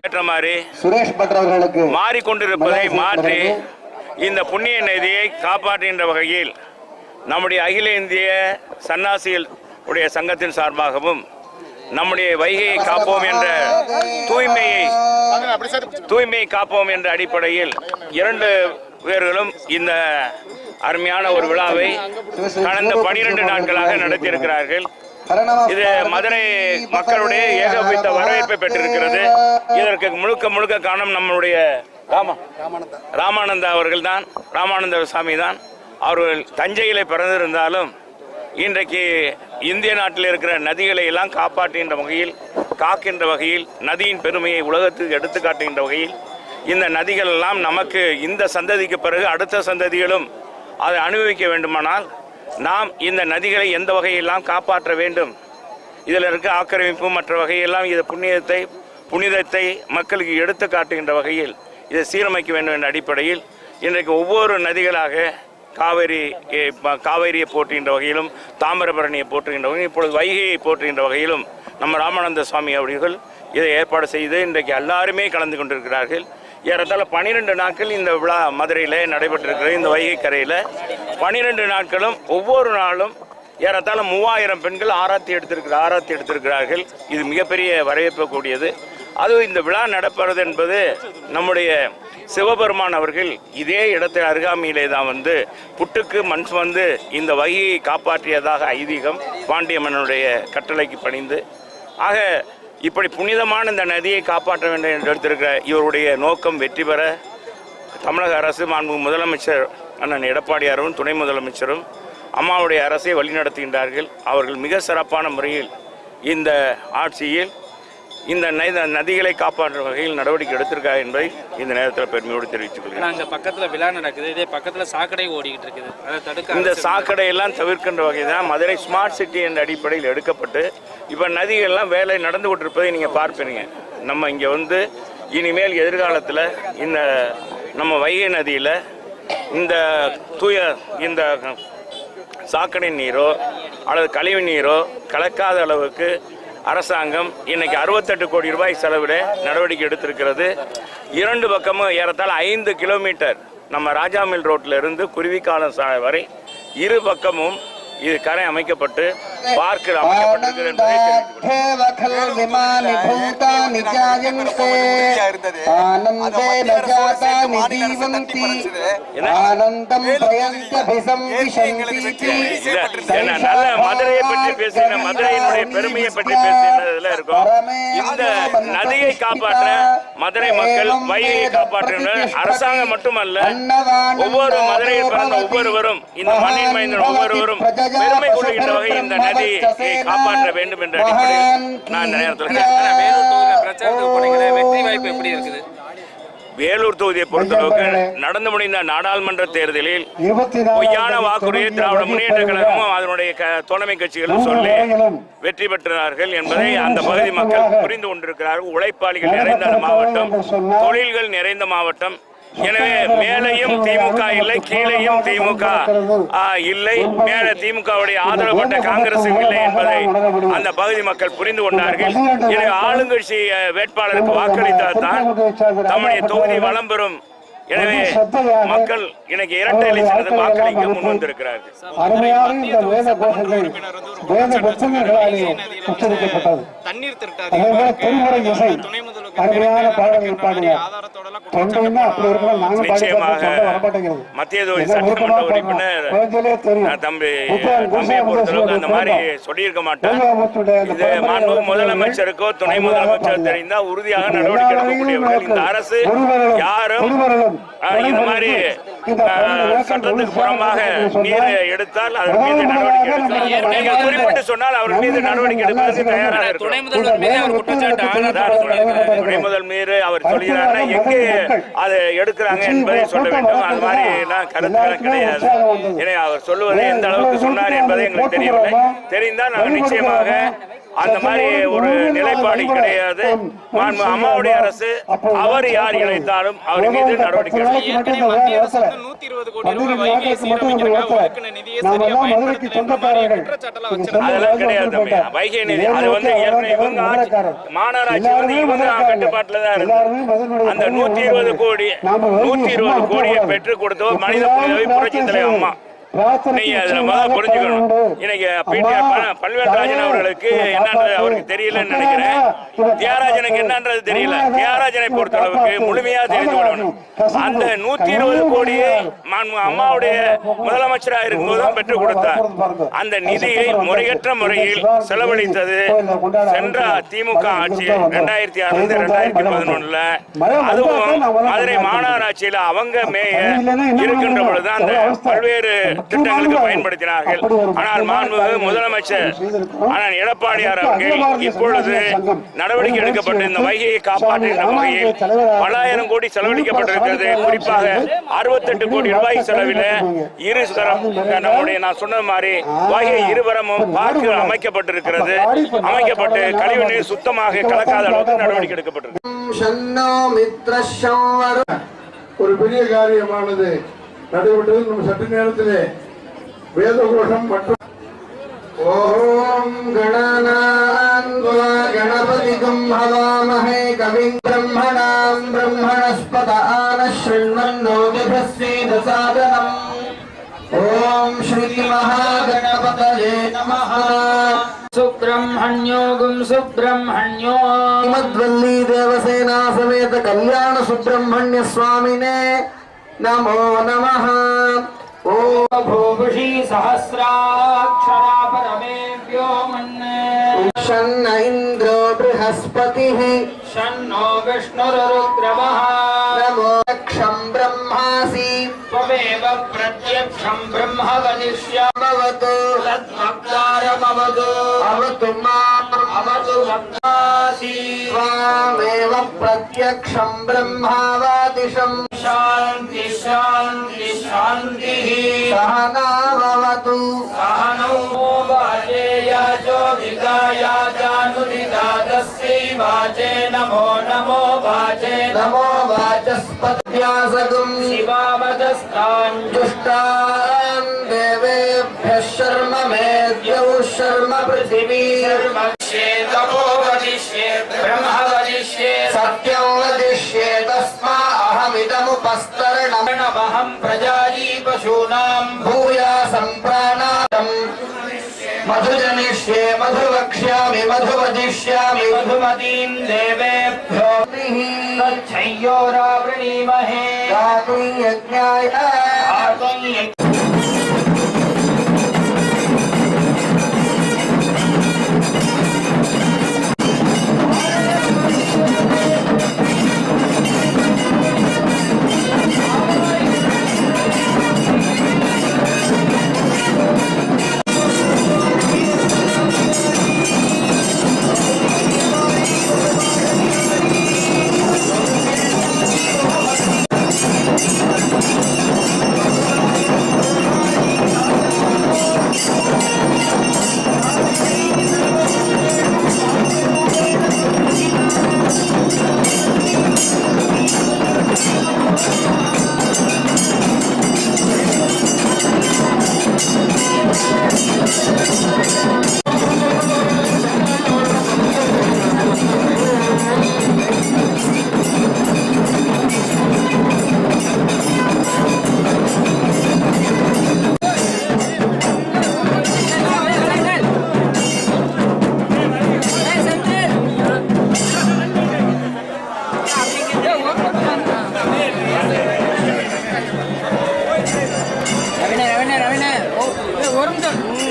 ஏற்ற மாதிரி சுரேஷ் பட் அவர்களுக்கு மாறிக்கொண்டிருப்பதை மாற்றி. இந்த புண்ணிய நதியை காப்பாற்றுகின்ற வகையில் நம்முடைய அகில இந்திய சன்னாசிகள் உடைய சங்கத்தின் சார்பாகவும் நம்முடைய வைகையை காப்போம் என்ற தூய்மையை தூய்மையை காப்போம் என்ற அடிப்படையில் இரண்டு பேர்களும் இந்த அருமையான ஒரு விழாவை கடந்த பனிரெண்டு நாட்களாக நடத்தியிருக்கிறார்கள் இது மதுரை மக்களுடைய ஏகோபித்த வரவேற்பை பெற்றிருக்கிறது. இதற்கு முழுக்க முழுக்க காரணம் நம்மளுடைய ராமா ராமானந்தா. அவர்கள் தான் ராமானந்த சாமி தான் அவர்கள் தஞ்சையிலே பிறந்திருந்தாலும் இன்றைக்கு இந்திய நாட்டில் இருக்கிற நதிகளை எல்லாம் காப்பாற்றுகின்ற வகையில் காக்கின்ற வகையில் நதியின் பெருமையை உலகத்துக்கு எடுத்துக்காட்டுகின்ற வகையில் இந்த நதிகள் எல்லாம் நமக்கு இந்த சந்ததிக்கு பிறகு அடுத்த சந்ததிகளும் அதை அனுபவிக்க வேண்டுமானால் நாம் இந்த நதிகளை எந்த வகையெல்லாம் காப்பாற்ற வேண்டும்? இதில் இருக்க ஆக்கிரமிப்பு மற்ற வகையெல்லாம் இது புண்ணியத்தை புனிதத்தை மக்களுக்கு எடுத்து காட்டுகின்ற வகையில் இதை சீரமைக்க வேண்டும் என்ற அடிப்படையில் இன்றைக்கு ஒவ்வொரு நதிகளாக காவேரி காவேரியை போற்றுகின்ற வகையிலும் தாமிரபரணியை போற்றுகின்ற வகையிலும் இப்பொழுது வைகையை போற்றுகின்ற வகையிலும் நம்ம ராமானந்த சுவாமி அவர்கள் இதை ஏற்பாடு செய்து இன்றைக்கு எல்லாருமே கலந்து கொண்டிருக்கிறார்கள். ஏறத்தாழ பன்னிரெண்டு நாட்கள் இந்த விழா மதுரையில் நடைபெற்றிருக்கிறது. இந்த வைகை கரையில் பனிரெண்டு நாட்களும் ஒவ்வொரு நாளும் ஏறத்தாழ மூவாயிரம் பெண்கள் ஆராத்தி எடுத்திருக்கிற ஆராத்தி எடுத்திருக்கிறார்கள். இது மிகப்பெரிய வரவேற்கக்கூடியது அதுவும் இந்த விழா நடப்பது என்பது நம்முடைய சிவபெருமான் அவர்கள் இதே இடத்தில் அருகாமையிலே தான் வந்து புட்டுக்கு மண் வந்து இந்த வகையை காப்பாற்றியதாக ஐதீகம் பாண்டியம்மனுடைய கட்டளைக்கு பணிந்து. ஆக இப்படி புனிதமான இந்த நதியை காப்பாற்ற வேண்டும் என்று எடுத்திருக்கிற இவருடைய நோக்கம் வெற்றி பெற தமிழக அரசு மாண்பு முதலமைச்சர் அண்ணன் எடப்பாடியாரும் துணை முதலமைச்சரும் அம்மாவுடைய அரசை வழிநடத்துகின்றார்கள். அவர்கள் மிக சிறப்பான முறையில் இந்த ஆட்சியில் இந்த நதி- நதிகளை காப்பாற்றும் வகையில் நடவடிக்கை எடுத்திருக்காங்க என்பதை இந்த நேரத்தில் பெருமையோடு தெரிவித்துக் கொள்கிறேன். அங்க பக்கத்துல விழா நடக்குது. இதே பக்கத்துல சாக்கடை ஓடிக்கிட்டு இருக்குது. அதை தடுக்க இந்த சாக்கடையெல்லாம் தவிர்க்கின்ற வகை தான் மதுரை ஸ்மார்ட் சிட்டி என்ற அடிப்படையில் எடுக்கப்பட்டு இப்போ நதிகள்லாம் வேலை நடந்து கொண்டிருப்பதை நீங்கள் பார்ப்பீங்க. நம்ம இங்கே வந்து இனிமேல் எதிர்காலத்தில் இந்த நம்ம வைகை நதியில் இந்த தூய இந்த சாக்கடை நீரோ அல்லது கழிவு நீரோ கலக்காத அளவுக்கு அரசாங்கம் இன்னைக்கு அறுபத்தெட்டு கோடி ரூபாய் செலவிட நடவடிக்கை எடுத்திருக்கிறது. இரண்டு பக்கமும் ஏறத்தாழ ஐந்து கிலோமீட்டர் நம்ம ராஜாமில் ரோட்டில் இருந்து குருவிக்காலம் சாலை வரை இரு பக்கமும் இது கரை அமைக்கப்பட்டு பார்க்கில் அமைக்கப்பட்டிருக்கிறது என்பதை நல்ல மதுரையை பற்றி பேசின மதுரையினுடைய பெருமையை பற்றி பேசினதுல இருக்கும் இந்த நதியை காப்பாற்ற மதுரை மக்கள் வைகையை காப்பாற்ற அரசாங்கம் மட்டுமல்ல ஒவ்வொரு மதுரையில் பிறந்த ஒவ்வொருவரும் இந்த மண்ணின் மைந்தன் ஒவ்வொருவரும் பெருமை கொள்கின்ற வகையில் இந்த காப்பாற்ற வேண்டும் என்ற அடிப்படையில் நான் நேரத்தில் பிரச்சாரத்துக்கு போனீங்களே வெற்றி வாய்ப்பு எப்படி இருக்குது? வேலூர் தொகுதியை பொறுத்தளவுக்கு நடந்து முடிந்த நாடாளுமன்ற தேர்தலில் பொய்யான வாக்குறுதியை திராவிட முன்னேற்ற கழகமும் அதனுடைய தோழமை கட்சிகளும் சொல்லி வெற்றி பெற்றார்கள் என்பதை அந்த பகுதி மக்கள் புரிந்து கொண்டிருக்கிறார்கள். உழைப்பாளிகள் நிறைந்த மாவட்டம் தொழில்கள் நிறைந்த மாவட்டம் எனவே மேலையும் திமுக இல்லை கீழையும் திமுக. இல்லை. மேல திமுகவுடைய ஆதரவு கொண்ட காங்கிரசும் இல்லை என்பதை அந்த பகுதி மக்கள் புரிந்து கொண்டார்கள். எனவே ஆளுங்கட்சி வேட்பாளருக்கு வாக்களித்தால் தான் தம்முடைய தொகுதி வளம் பெறும். எனவே மக்கள் இன்னைக்கு இரட்டை இலை சின்னத்தை வாக்களிக்க முன் வந்திருக்கிறார்கள். தண்ணீர் திருட்டாது திருமுறை இசை தொண்டைன்னா அப்படி இருக்கணும் வரமாட்டேங்கிறது மத்திய தொகுதி சட்டமன்ற உறுப்பினர் தம்பி தம்பியை பொறுத்தளவுக்கு அந்த மாதிரி சொல்லியிருக்க மாட்டேன். இது மாண்பு முதலமைச்சருக்கோ துணை முதலமைச்சர். தெரிந்தால் உறுதியாக நடவடிக்கை எல்லா எடுக்கக்கூடியவர்கள் இந்த அரசு யாரும் இது மாதிரி சட்டத்துக்கு புறமாக நீர் எடுத்தால் அவர் மீது நடவடிக்கை எடுக்கலாம் நீங்கள் குறிப்பிட்டு சொன்னால் அவர் மீது நடவடிக்கை எடுப்பதற்கு தயாராக துணை இருக்கிறோம் முதல்வர் மீது அவர் குற்றச்சாட்டு ஆளாதான் சொல்லியிருக்காரு துணை முதல் மீது அவர் சொல்கிறாருன்னா எங்கே அதை எடுக்கிறாங்க என்பதை சொல்ல வேண்டும். அது மாதிரி எல்லாம் கருத்துக்கள் கிடையாது. எனவே அவர் சொல்லுவது எந்த அளவுக்கு சொன்னார் என்பதை எங்களுக்கு தெரியவில்லை. தெரிந்தால் நாங்கள் நிச்சயமாக அந்த மாதிரி ஒரு நிலைப்பாடு கிடையாது. அம்மாவுடைய அரசு அவர் யார் இணைத்தாலும் அவர் மீது நடவடிக்கை நூத்தி இருபது கோடி ரூபாய் வைகையை சீரமைக்கிறாங்க ஒதுக்கின நிதியை சரியா பயன்படுத்தல இந்த மாதிரி குற்றச்சாட்டெல்லாம் வச்சிருக்காங்க அதெல்லாம் கிடையாது. வைகை நிதி அது வந்து ஏற்கனவே இவங்க ஆட்சி மாநகராட்சி வந்து இவங்க கட்டுப்பாட்டுல தான் இருக்கு. அந்த நூத்தி இருபது கோடி நூத்தி இருபது கோடியை பெற்றுக் கொடுத்தவர் மனித புரட்சி தலைவர் அம்மா. நீங்க அதுல முதல்ல புரிஞ்சுக்கணும். இன்னைக்கு பிடிஆர் பல்வேல்ராஜன் அவர்களுக்கு என்னன்றது அவருக்கு தெரியலன்னு நினைக்கிறேன். தியாகராஜனுக்கு என்னன்றது தெரியல. தியாகராஜனை பொறுத்த அளவுக்கு முழுமையா தெரிந்து கொள்ளணும். அந்த நூத்தி இருபது கோடியை அம்மாவுடைய முதலமைச்சராக இருக்கும்போது தான் பெற்றுக் கொடுத்தார். அந்த நிதியை முறையற்ற முறையில் செலவழித்தது சென்ற திமுக ஆட்சி ரெண்டாயிரத்தி ஆறுல இருந்து ரெண்டாயிரத்தி பதினொன்னுல. அதுவும் மதுரை மாநகராட்சியில அவங்க மேயர் இருக்கின்ற பொழுது அந்த பல்வேறு திட்டங்களுக்கு பயன்படுத்தினார்கள். ஆனால் மாண்புமிகு முதலமைச்சர் ஆனால் எடப்பாடியார் அவர்கள் இப்பொழுது நடவடிக்கை எடுக்கப்பட்டு இந்த வைகையை காப்பாற்றுகின்ற வகையில் பல்லாயிரம் கோடி செலவழிக்கப்பட்டிருக்கிறது. குறிப்பாக அறுபத்தெட்டு கோடி ரூபாய் செலவில் இரு நம்முடைய நான் சொன்ன மாதிரி வைகை இருபரமும் பார்க்கு அமைக்கப்பட்டிருக்கிறது. அமைக்கப்பட்டு கழிவுநீர் சுத்தமாக கலக்காத அளவுக்கு நடவடிக்கை எடுக்கப்பட்டிருக்கிறது ஒரு பெரிய காரியமானது. நடைபெற்றது நம்ம சற்று நேரத்திலே. வேத கோஷம் மற்றும் ஓம் கணபதிகம் ஹவாமஹே கவிம் பிரம்மணாம் பிரம்மணஸ்பத ஆனஸ்ருண்மன்னோதிபிரஸ்வேத சாதனம் ஓம் ஸ்ரீ மகாகணபதயே நமஹ சுப்பிரமணியோகும் சுப்பிரமணியோ மத்வல்லி தேவசேனா சமேத கல்யாண சுப்பிரமணிய சுவாமினே. नमो नमः ॐ भूभुषी सहस्राक्षरा परमेभ्यो मन्ने शन्न इन्द्रो बृहस्पतिः षण्णो विष्णुरुग्रवः नमो क्षं ब्रह्मासि त्वमेव प्रत्यक्षं ब्रह्म वदिष्यामि भवतु तद्वक्तारमवतु भवतु माम् अवतु वक्तासि त्वामेव प्रत्यक्षं ब्रह्मावादिशम् शान्ति शान्ति शान्तिः सहना भवतु सहनौ वाचे याचो विगाया जानुदिता तस्यै वाचे नमो नमो वाचे नमो वाचस्पत्यासगुम् शिवावदस्तान् दुष्टान् देवेभ्यः शर्म मेद्यौ शर्म पृथिवी वदिष्ये अहमिदमुपस्तरणम् सत्यमहं प्रजायी पशूनां भूया सम्प्राणातम् मधुजनिष्ये मधु वक्ष्यामि मधु वदिष्यामि मधुमतीं देवेभ्यो तच्छय्योरावृणीमहे गातुं यज्ञाय आत्मयज्ञ